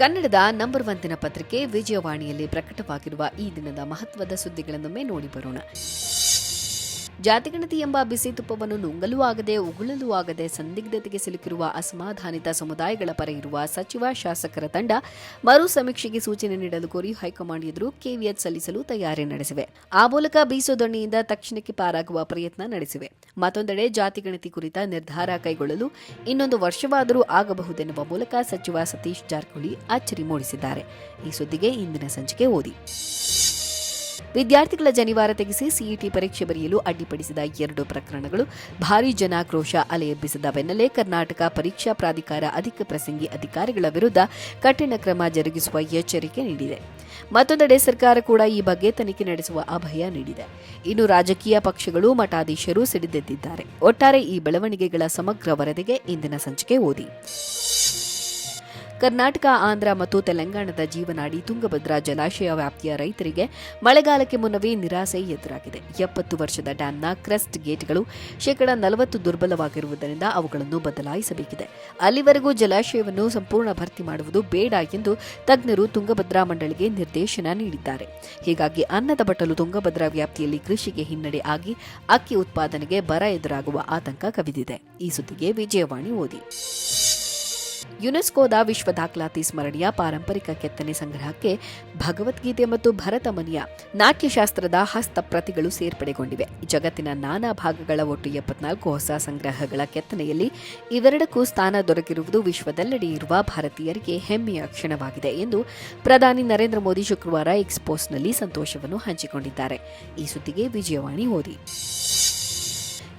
ಕನ್ನಡದ number one ದಿನಪತ್ರಿಕೆ ವಿಜಯವಾಣಿಯಲ್ಲಿ ಪ್ರಕಟವಾಗಿರುವ ಈ ದಿನದ ಮಹತ್ವದ ಸುದ್ದಿಗಳನ್ನೊಮ್ಮೆ ನೋಡಿ ಬರೋಣ. ಜಾತಿಗಣತಿ ಎಂಬ ಬಿಸಿ ತುಪ್ಪವನ್ನು ನುಂಗಲೂ ಆಗದೆ ಉಗುಳಲೂ ಆಗದೆ ಸಂದಿಗ್ಧತೆಗೆ ಸಿಲುಕಿರುವ ಅಸಮಾಧಾನಿತ ಸಮುದಾಯಗಳ ಪರ ಇರುವ ಸಚಿವ, ಶಾಸಕರ ತಂಡ ಮರು ಸಮೀಕ್ಷೆಗೆ ಸೂಚನೆ ನೀಡಲು ಕೋರಿ ಹೈಕಮಾಂಡ್ ಎದುರು ಕೆವಿಎಚ್ ಸಲ್ಲಿಸಲು ತಯಾರಿ ನಡೆಸಿವೆ. ಆ ಮೂಲಕ ಬೀಸೋ ದೊಣ್ಣೆಯಿಂದ ತಕ್ಷಣಕ್ಕೆ ಪಾರಾಗುವ ಪ್ರಯತ್ನ ನಡೆಸಿವೆ. ಮತ್ತೊಂದೆಡೆ ಜಾತಿಗಣತಿ ಕುರಿತ ನಿರ್ಧಾರ ಕೈಗೊಳ್ಳಲು ಇನ್ನೊಂದು ವರ್ಷವಾದರೂ ಆಗಬಹುದೆನ್ನುವ ಮೂಲಕ ಸಚಿವ ಸತೀಶ್ ಜಾರಕಿಹೊಳಿ ಅಚ್ಚರಿ ಮೂಡಿಸಿದ್ದಾರೆ. ಈ ಸುದ್ದಿಗೆ ಇಂದಿನ ಸಂಚಿಕೆ ಓದಿ. ವಿದ್ಯಾರ್ಥಿಗಳ ಜನಿವಾರ ತೆಗೆಸಿ ಸಿಇಟಿ ಪರೀಕ್ಷೆ ಬರೆಯಲು ಅಡ್ಡಿಪಡಿಸಿದ ಎರಡು ಪ್ರಕರಣಗಳು ಭಾರೀ ಜನಾಕ್ರೋಶ ಅಲೆ ಎಬ್ಬಿಸಿದ ಬೆನ್ನಲ್ಲೇ ಕರ್ನಾಟಕ ಪರೀಕ್ಷಾ ಪ್ರಾಧಿಕಾರ ಅಧಿಕ ಪ್ರಸಂಗಿ ಅಧಿಕಾರಿಗಳ ವಿರುದ್ಧ ಕಠಿಣ ಕ್ರಮ ಜರುಗಿಸುವ ಎಚ್ಚರಿಕೆ ನೀಡಿದೆ. ಮತ್ತೊಂದೆಡೆ ಸರ್ಕಾರ ಕೂಡ ಈ ಬಗ್ಗೆ ತನಿಖೆ ನಡೆಸುವ ಅಭಯ ನೀಡಿದೆ. ಇನ್ನು ರಾಜಕೀಯ ಪಕ್ಷಗಳು ಮಠಾಧೀಶರು ಸಿಡಿದೆದ್ದಿದ್ದಾರೆ. ಒಟ್ಟಾರೆ ಈ ಬೆಳವಣಿಗೆಗಳ ಸಮಗ್ರ ವರದಿಗೆ ಇಂದಿನ ಸಂಚಿಕೆ ಓದಿ. ಕರ್ನಾಟಕ, ಆಂಧ್ರ ಮತ್ತು ತೆಲಂಗಾಣದ ಜೀವನಾಡಿ ತುಂಗಭದ್ರಾ ಜಲಾಶಯ ವ್ಯಾಪ್ತಿಯ ರೈತರಿಗೆ ಮಳೆಗಾಲಕ್ಕೆ ಮುನ್ನವೇ ನಿರಾಸೆ ಎದುರಾಗಿದೆ. ಎಪ್ಪತ್ತು ವರ್ಷದ ಡ್ಯಾಂನ ಕ್ರೆಸ್ಟ್ ಗೇಟ್ಗಳು ಶೇಕಡಾ ನಲವತ್ತು ದುರ್ಬಲವಾಗಿರುವುದರಿಂದ ಅವುಗಳನ್ನು ಬದಲಾಯಿಸಬೇಕಿದೆ. ಅಲ್ಲಿವರೆಗೂ ಜಲಾಶಯವನ್ನು ಸಂಪೂರ್ಣ ಭರ್ತಿ ಮಾಡುವುದು ಬೇಡ ಎಂದು ತಜ್ಞರು ತುಂಗಭದ್ರಾ ಮಂಡಳಿಗೆ ನಿರ್ದೇಶನ ನೀಡಿದ್ದಾರೆ. ಹೀಗಾಗಿ ಅನ್ನದ ಬಟ್ಟಲು ತುಂಗಭದ್ರಾ ವ್ಯಾಪ್ತಿಯಲ್ಲಿ ಕೃಷಿಗೆ ಹಿನ್ನಡೆ ಆಗಿ ಅಕ್ಕಿ ಉತ್ಪಾದನೆಗೆ ಬರ ಎದುರಾಗುವ ಆತಂಕ ಕವಿದಿದೆ. ಈ ಸುದ್ದಿಗೆ ವಿಜಯವಾಣಿ ಓದಿ. ಯುನೆಸ್ಕೋದ ವಿಶ್ವ ದಾಖಲಾತಿ ಸ್ಮರಣೀಯ ಪಾರಂಪರಿಕ ಕೆತ್ತನೆ ಸಂಗ್ರಹಕ್ಕೆ ಭಗವದ್ಗೀತೆ ಮತ್ತು ಭರತಮನಿಯ ನಾಟ್ಯಶಾಸ್ತ್ರದ ಹಸ್ತಪ್ರತಿಗಳು ಸೇರ್ಪಡೆಗೊಂಡಿವೆ. ಜಗತ್ತಿನ ನಾನಾ ಭಾಗಗಳ ಒಟ್ಟು ಎಪ್ಪತ್ನಾಲ್ಕು ಹೊಸ ಸಂಗ್ರಹಗಳ ಕೆತ್ತನೆಯಲ್ಲಿ ಇವೆರಡಕ್ಕೂ ಸ್ಥಾನ ದೊರಕಿರುವುದು ವಿಶ್ವದೆಲ್ಲೆಡೆ ಇರುವ ಭಾರತೀಯರಿಗೆ ಹೆಮ್ಮೆಯ ಕ್ಷಣವಾಗಿದೆ ಎಂದು ಪ್ರಧಾನಿ ನರೇಂದ್ರ ಮೋದಿ ಶುಕ್ರವಾರ ಎಕ್ಸ್ಪೋಸ್ನಲ್ಲಿ ಸಂತೋಷವನ್ನು ಹಂಚಿಕೊಂಡಿದ್ದಾರೆ. ಈ ಸುದ್ದಿಗೆ ವಿಜಯವಾಣಿ ಓದಿ.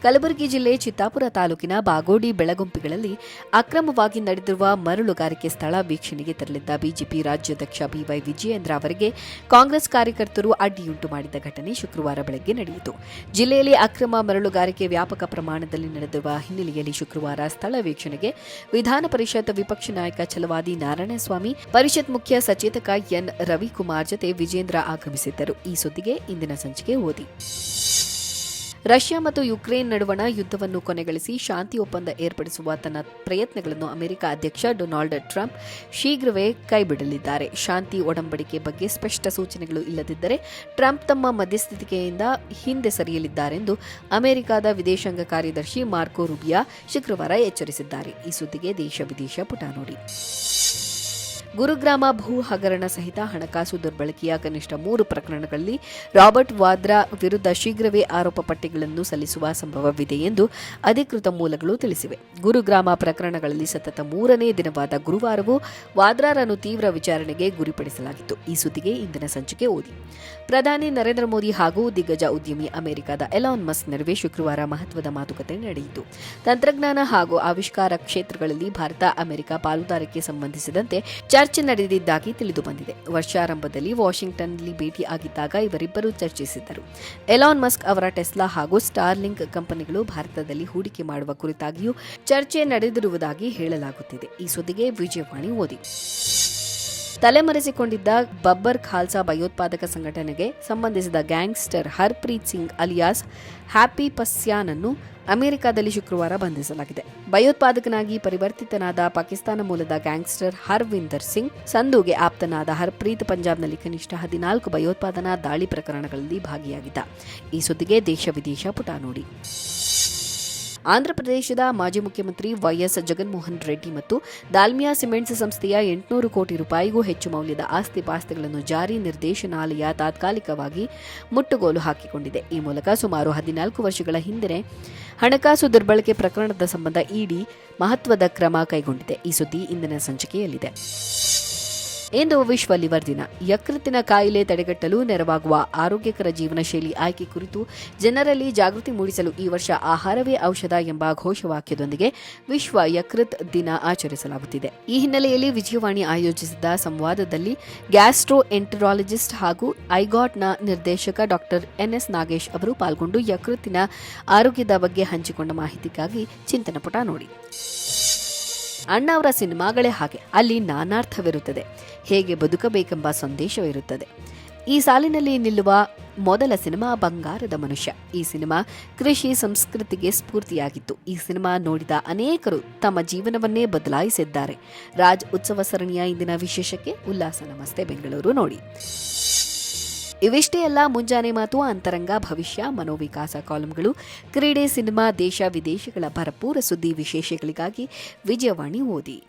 ಕಲಬುರಗಿ ಜಿಲ್ಲೆ ಚಿತ್ತಾಪುರ ತಾಲೂಕಿನ ಬಾಗೋಡಿ ಬೆಳಗುಂಪಿಗಳಲ್ಲಿ ಅಕ್ರಮವಾಗಿ ನಡೆದಿರುವ ಮರಳುಗಾರಿಕೆ ಸ್ಥಳ ವೀಕ್ಷಣೆಗೆ ತೆರಳಿದ್ದ ಬಿಜೆಪಿ ರಾಜ್ಯಾಧ್ಯಕ್ಷ ಬಿವೈ ವಿಜಯೇಂದ್ರ ಅವರಿಗೆ ಕಾಂಗ್ರೆಸ್ ಕಾರ್ಯಕರ್ತರು ಅಡ್ಡಿಯುಂಟು ಮಾಡಿದ ಘಟನೆ ಶುಕ್ರವಾರ ಬೆಳಗ್ಗೆ ನಡೆಯಿತು. ಜಿಲ್ಲೆಯಲ್ಲಿ ಅಕ್ರಮ ಮರಳುಗಾರಿಕೆ ವ್ಯಾಪಕ ಪ್ರಮಾಣದಲ್ಲಿ ನಡೆದಿರುವ ಹಿನ್ನೆಲೆಯಲ್ಲಿ ಶುಕ್ರವಾರ ಸ್ಥಳ ವೀಕ್ಷಣೆಗೆ ವಿಧಾನ ಪರಿಷತ್ ವಿಪಕ್ಷ ನಾಯಕ ಛಲವಾದಿ ನಾರಾಯಣಸ್ವಾಮಿ, ಪರಿಷತ್ ಮುಖ್ಯ ಸಚೇತಕ ಎನ್ ರವಿಕುಮಾರ್ ಜತೆ ವಿಜೇಂದ್ರ ಆಗಮಿಸಿದ್ದರು. ಈ ಸುದ್ದಿಗೆ ಇಂದಿನ ಸಂಚಿಕೆ ಓದಿ. ರಷ್ಯಾ ಮತ್ತು ಯುಕ್ರೇನ್ ನಡುವಣ ಯುದ್ಧವನ್ನು ಕೊನೆಗಳಿಸಿ ಶಾಂತಿ ಒಪ್ಪಂದ ಏರ್ಪಡಿಸುವ ತನ್ನ ಪ್ರಯತ್ನಗಳನ್ನು ಅಮೆರಿಕ ಅಧ್ಯಕ್ಷ ಡೊನಾಲ್ಡ್ ಟ್ರಂಪ್ ಶೀಘ್ರವೇ ಕೈಬಿಡಲಿದ್ದಾರೆ. ಶಾಂತಿ ಒಡಂಬಡಿಕೆ ಬಗ್ಗೆ ಸ್ಪಷ್ಟ ಸೂಚನೆಗಳು ಇಲ್ಲದಿದ್ದರೆ ಟ್ರಂಪ್ ತಮ್ಮ ಮಧ್ಯಸ್ಥಿಕೆಯಿಂದ ಹಿಂದೆ ಸರಿಯಲಿದ್ದಾರೆಂದು ಅಮೆರಿಕದ ವಿದೇಶಾಂಗ ಕಾರ್ಯದರ್ಶಿ ಮಾರ್ಕೋ ರುಬಿಯಾ ಶುಕ್ರವಾರ ಎಚ್ಚರಿಸಿದ್ದಾರೆ. ಈ ಸುದ್ದಿಗೆ ದೇಶ ವಿದೇಶ ಪುಟ ನೋಡಿ ಗುರುಗ್ರಾಮ ಭೂ ಹಗರಣ ಸಹಿತ ಹಣಕಾಸು ದುರ್ಬಳಕೆಯ ಕನಿಷ್ಠ ಮೂರು ಪ್ರಕರಣಗಳಲ್ಲಿ ರಾಬರ್ಟ್ ವಾದ್ರಾ ವಿರುದ್ಧ ಶೀಘ್ರವೇ ಆರೋಪ ಪಟ್ಟಿಗಳನ್ನು ಸಲ್ಲಿಸುವ ಸಂಭವವಿದೆ ಎಂದು ಅಧಿಕೃತ ಮೂಲಗಳು ತಿಳಿಸಿವೆ. ಗುರುಗ್ರಾಮ ಪ್ರಕರಣಗಳಲ್ಲಿ ಸತತ ಮೂರನೇ ದಿನವಾದ ಗುರುವಾರವೂ ವಾದ್ರಾರನ್ನು ತೀವ್ರ ವಿಚಾರಣೆಗೆ ಗುರಿಪಡಿಸಲಾಗಿತ್ತು. ಈ ಸುದ್ದಿಗೆ ಇಂದಿನ ಸಂಚಿಕೆ ಓದಿ. ಪ್ರಧಾನಿ ನರೇಂದ್ರ ಮೋದಿ ಹಾಗೂ ದಿಗ್ಗಜ ಉದ್ಯಮಿ ಅಮೆರಿಕದ ಎಲಾನ್ ಮಸ್ಕ್ ನಡುವೆ ಶುಕ್ರವಾರ ಮಹತ್ವದ ಮಾತುಕತೆ ನಡೆಯಿತು. ತಂತ್ರಜ್ಞಾನ ಹಾಗೂ ಆವಿಷ್ಕಾರ ಕ್ಷೇತ್ರಗಳಲ್ಲಿ ಭಾರತ, ಅಮೆರಿಕ ಪಾಲುದಾರಿಕೆ ಸಂಬಂಧಿಸಿದಂತೆ ನಡೆದಿದ್ದಾಗಿ ತಿಳಿದು ಬಂದಿದೆ ವರ್ಷಾರಂಭದಲ್ಲಿ ವಾಷಿಂಗ್ಟನ್ನಲ್ಲಿ ಭೇಟಿಯಾಗಿದ್ದಾಗ ಇವರಿಬ್ಬರು ಚರ್ಚಿಸಿದ್ದರು. ಎಲಾನ್ ಮಸ್ಕ್ ಅವರ ಟೆಸ್ಲಾ ಹಾಗೂ ಸ್ಟಾರ್ಲಿಂಕ್ ಕಂಪನಿಗಳು ಭಾರತದಲ್ಲಿ ಹೂಡಿಕೆ ಮಾಡುವ ಕುರಿತಾಗಿಯೂ ಚರ್ಚೆ ನಡೆದಿರುವುದಾಗಿ ಹೇಳಲಾಗುತ್ತಿದೆ. ಈ ಸುದ್ದಿಗೆ ವಿಜಯವಾಣಿ ಓದಿ. ತಲೆಮರೆಸಿಕೊಂಡಿದ್ದ ಬಬ್ಬರ್ ಖಾಲ್ಸಾ ಭಯೋತ್ಪಾದಕ ಸಂಘಟನೆಗೆ ಸಂಬಂಧಿಸಿದ gangster Harpreet Singh alias Happy ಪಸ್ಯಾನನ್ನು ಅಮೆರಿಕಾದಲ್ಲಿ ಶುಕ್ರವಾರ ಬಂಧಿಸಲಾಗಿದೆ. ಭಯೋತ್ಪಾದಕನಾಗಿ ಪರಿವರ್ತಿತನಾದ ಪಾಕಿಸ್ತಾನ ಮೂಲದ ಗ್ಯಾಂಗ್ಸ್ಟರ್ ಹರ್ವಿಂದರ್ ಸಿಂಗ್, ಸಂಧುಗೆ ಆಪ್ತನಾದ ಹರ್ಪ್ರೀತ್ ಪಂಜಾಬ್ನಲ್ಲಿ ಕನಿಷ್ಠ ಹದಿನಾಲ್ಕು ಭಯೋತ್ಪಾದನಾ ದಾಳಿ ಪ್ರಕರಣಗಳಲ್ಲಿ ಭಾಗಿಯಾಗಿದ್ದ. ಈ ಸುದ್ದಿಗೆ ದೇಶ ವಿದೇಶ ಪುಟ ನೋಡಿ ಆಂಧ್ರಪ್ರದೇಶದ ಮಾಜಿ ಮುಖ್ಯಮಂತ್ರಿ ವೈಎಸ್ ಜಗನ್ಮೋಹನ್ ರೆಡ್ಡಿ ಮತ್ತು ದಾಲ್ಮಿಯಾ ಸಿಮೆಂಟ್ಸ್ ಸಂಸ್ಥೆಯ ಎಂಟುನೂರು ಕೋಟಿ ರೂಪಾಯಿಗೂ ಹೆಚ್ಚು ಮೌಲ್ಯದ ಆಸ್ತಿ ಪಾಸ್ತಿಗಳನ್ನು ಜಾರಿ ನಿರ್ದೇಶನಾಲಯ ತಾತ್ಕಾಲಿಕವಾಗಿ ಮುಟ್ಟುಗೋಲು ಹಾಕಿಕೊಂಡಿದೆ. ಈ ಮೂಲಕ ಸುಮಾರು ಹದಿನಾಲ್ಕು ವರ್ಷಗಳ ಹಿಂದೆ ಹಣಕಾಸು ದುರ್ಬಳಕೆ ಪ್ರಕರಣದ ಸಂಬಂಧ ಇಡಿ ಮಹತ್ವದ ಕ್ರಮ ಕೈಗೊಂಡಿದೆ. ಈ ಸುದ್ದಿ ಇಂದಿನ ಸಂಚಿಕೆಯಲ್ಲಿದೆ. ಇಂದು ವಿಶ್ವ ಲಿವರ್ ದಿನ. ಯಕೃತ್ತಿನ ಕಾಯಿಲೆ ತಡೆಗಟ್ಟಲು ನೆರವಾಗುವ ಆರೋಗ್ಯಕರ ಜೀವನ ಶೈಲಿ ಆಯ್ಕೆ ಕುರಿತು ಜನರಲ್ಲಿ ಜಾಗೃತಿ ಮೂಡಿಸಲು ಈ ವರ್ಷ ಆಹಾರವೇ ಔಷಧ ಎಂಬ ಘೋಷವಾಕ್ಯದೊಂದಿಗೆ ವಿಶ್ವ ಯಕೃತ್ ದಿನ ಆಚರಿಸಲಾಗುತ್ತಿದೆ. ಈ ಹಿನ್ನೆಲೆಯಲ್ಲಿ ವಿಜಯವಾಣಿ ಆಯೋಜಿಸಿದ್ದ ಸಂವಾದದಲ್ಲಿ ಗ್ಯಾಸ್ಟ್ರೋ ಎಂಟರಾಲಜಿಸ್ಟ್ ಹಾಗೂ ಐಗಾಟ್ನ ನಿರ್ದೇಶಕ ಡಾಕ್ಟರ್ ಎನ್ಎಸ್ ನಾಗೇಶ್ ಅವರು ಪಾಲ್ಗೊಂಡು ಯಕೃತ್ತಿನ ಆರೋಗ್ಯದ ಬಗ್ಗೆ ಹಂಚಿಕೊಂಡ ಮಾಹಿತಿಗಾಗಿ ಚಿಂತನ ಪುಟ ನೋಡಿ. ಅಣ್ಣವರ ಸಿನಿಮಾಗಳೇ ಹಾಗೆ. ಅಲ್ಲಿ ನಾನಾರ್ಥವಿರುತ್ತದೆ. ಹೇಗೆ ಬದುಕಬೇಕೆಂಬ ಸಂದೇಶವಿರುತ್ತದೆ. ಈ ಸಾಲಿನಲ್ಲಿ ನಿಲ್ಲುವ ಮೊದಲ ಸಿನಿಮಾ ಬಂಗಾರದ ಮನುಷ್ಯ. ಈ ಸಿನಿಮಾ ಕೃಷಿ ಸಂಸ್ಕೃತಿಗೆ ಸ್ಫೂರ್ತಿಯಾಗಿತ್ತು. ಈ ಸಿನಿಮಾ ನೋಡಿದ ಅನೇಕರು ತಮ್ಮ ಜೀವನವನ್ನೇ ಬದಲಾಯಿಸಿದ್ದಾರೆ. ರಾಜ್ ಉತ್ಸವ ಸರಣಿಯ ಇಂದಿನ ವಿಶೇಷಕ್ಕೆ ಉಲ್ಲಾಸ. ನಮಸ್ತೆ, ಬೆಂಗಳೂರು ನೋಡಿ. ಇವಿಷ್ಟೇ ಅಲ್ಲ, ಮುಂಜಾನೆ ಮಾತು, ಅಂತರಂಗ, ಭವಿಷ್ಯ, ಮನೋವಿಕಾಸ ಕಾಲಂಗಳು, ಕ್ರೀಡೆ, ಸಿನಿಮಾ, ದೇಶ, ವಿದೇಶಗಳ ಭರಪೂರ ಸುದ್ದಿ ವಿಶೇಷಗಳಿಗಾಗಿ ವಿಜಯವಾಣಿ ಓದಿ.